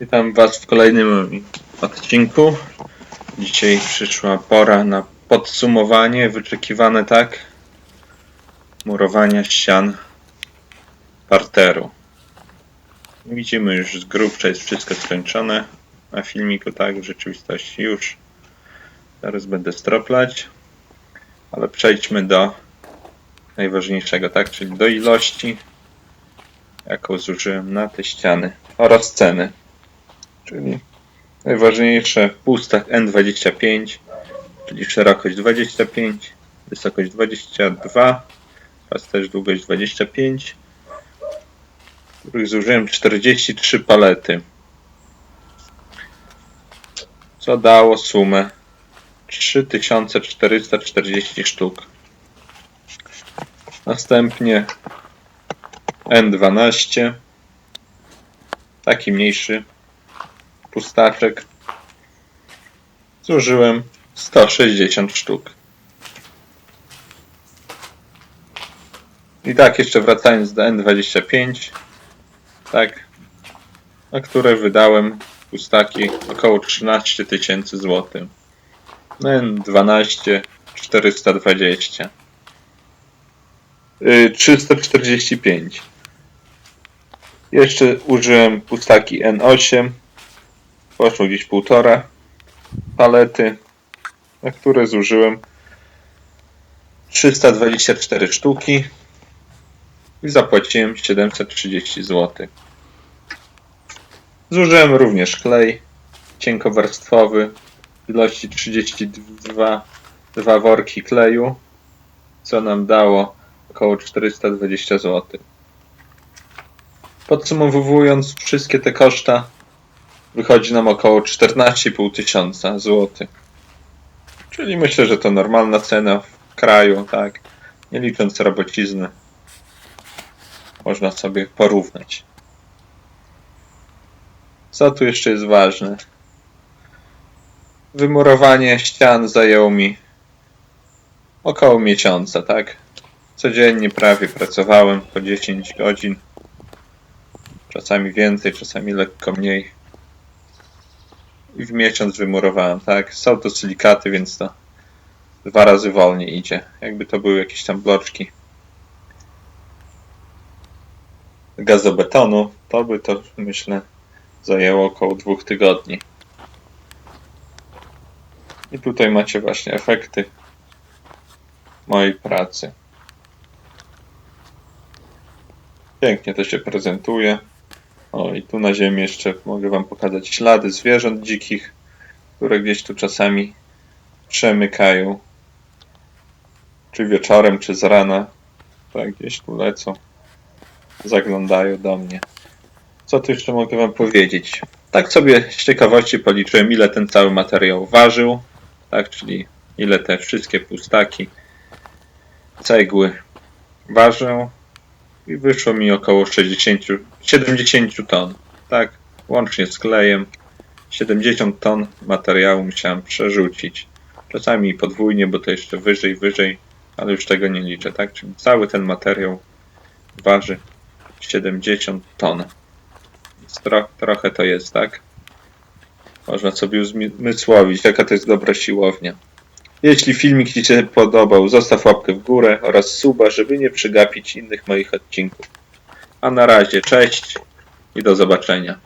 Witam Was w kolejnym odcinku. Dzisiaj przyszła pora na podsumowanie, wyczekiwane tak, murowania ścian parteru. Widzimy już z grubsza jest wszystko skończone. Na filmiku tak, w rzeczywistości już. Zaraz będę stroplać. Ale przejdźmy do najważniejszego, tak, czyli do ilości, jaką zużyłem na te ściany oraz ceny. Czyli najważniejsze pustach N25, czyli szerokość 25, wysokość 22 oraz też długość 25, których zużyłem 43 palety. Co dało sumę 3440 sztuk. Następnie N12, taki mniejszy pustaczek. Zużyłem 160 sztuk. I tak, jeszcze wracając do N25, tak, na które wydałem pustaki około 13 tysięcy złotych. Na N12 420. Yy, 345. Jeszcze użyłem pustaki N8. Poszło gdzieś półtora palety, na które zużyłem 324 sztuki i zapłaciłem 730 zł. Zużyłem również klej cienkowarstwowy w ilości 32 dwa worki kleju, co nam dało około 420 zł. Podsumowując wszystkie te koszta, wychodzi nam około 14,5 tysiąca złotych. Czyli myślę, że to normalna cena w kraju, tak? Nie licząc robocizny. Można sobie porównać. Co tu jeszcze jest ważne? Wymurowanie ścian zajęło mi około miesiąca, tak? Codziennie prawie pracowałem po 10 godzin. Czasami więcej, czasami lekko mniej. I w miesiąc wymurowałem, tak? Są to silikaty, więc to dwa razy wolniej idzie. Jakby to były jakieś tam bloczki gazobetonu, to by to myślę zajęło około dwóch tygodni. I tutaj macie właśnie efekty mojej pracy. Pięknie to się prezentuje. Tu na ziemi jeszcze mogę Wam pokazać ślady zwierząt dzikich, które gdzieś tu czasami przemykają. Czy wieczorem, czy z rana. Tak, gdzieś tu lecą. Zaglądają do mnie. Co tu jeszcze mogę Wam powiedzieć? Tak sobie z ciekawości policzyłem, ile ten cały materiał ważył. Tak, czyli ile te wszystkie pustaki, cegły ważą i wyszło mi około 60, 70 ton. Tak, łącznie z klejem. 70 ton materiału musiałem przerzucić. Czasami podwójnie, bo to jeszcze wyżej, wyżej, ale już tego nie liczę, tak? Czyli cały ten materiał waży 70 ton. Tro, trochę to jest, tak? Można sobie uzmysłowić, jaka to jest dobra siłownia. Jeśli filmik Ci się podobał, zostaw łapkę w górę oraz suba, żeby nie przegapić innych moich odcinków. A na razie, cześć i do zobaczenia.